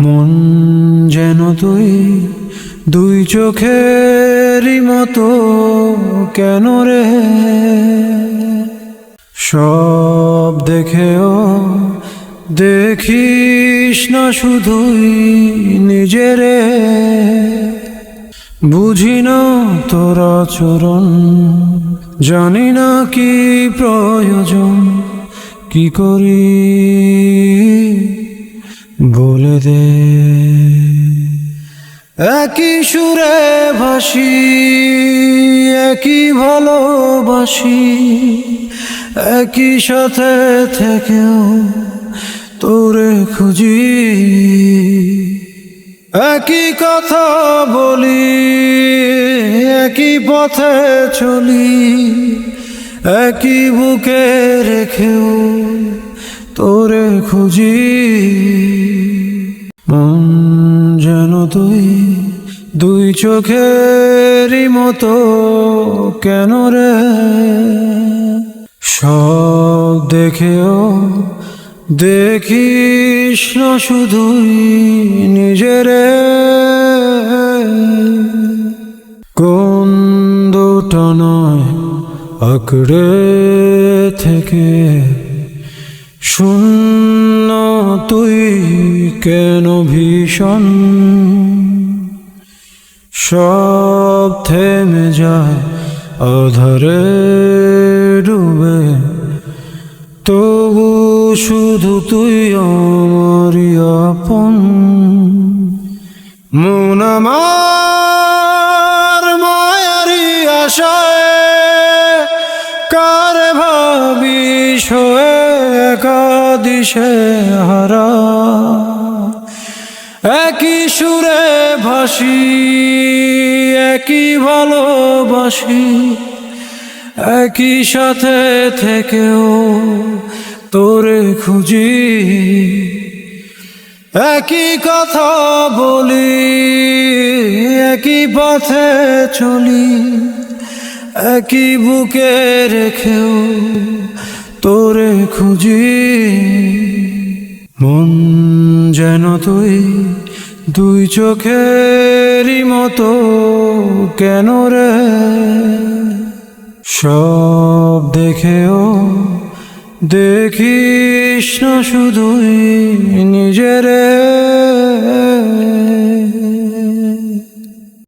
মন যেন তুই দুই চোখেরই মতো কেন রে? সব দেখেও দেখিস না শুধুই নিজেরে। বুঝি না তোর আচরণ, জানি না কি প্রয়োজন, কি করি? বলে দে। একই সুরে ভাসি, একই ভালোবাসি, একই সাথে থেকেও তোরে খুঁজি। একই কথা বলি, একই পথে চলি, একই বুকে রেখেও তোরে খুঁজি। মন যেন তুই দুই চোখেরই মতো, কেন রে? সব দেখেও দেখিস না শুধুই নিজেরে। কোন দুটো নয় আঁকড়ে থেকে। শূন্য তুই কেন ভীষণ? সব থেমে যায় আধারে ডুবে। তবু শুধু তুই আমারই আপন। মন আমার মায়ারি আশায় কার ভাবিস একাদিশে হারা। একই সুরে ভাসি, একই ভালোবাসি, একই সাথে থেকেও তোরে খুঁজি। একই কথা বলি, একই পথে চলি। একই বুকে রেখেও তোরে খুঁজি। মন যেন তুই দুই চোখেরই মতো কেন রে? সব দেখেও দেখিস না শুধুই নিজেরে।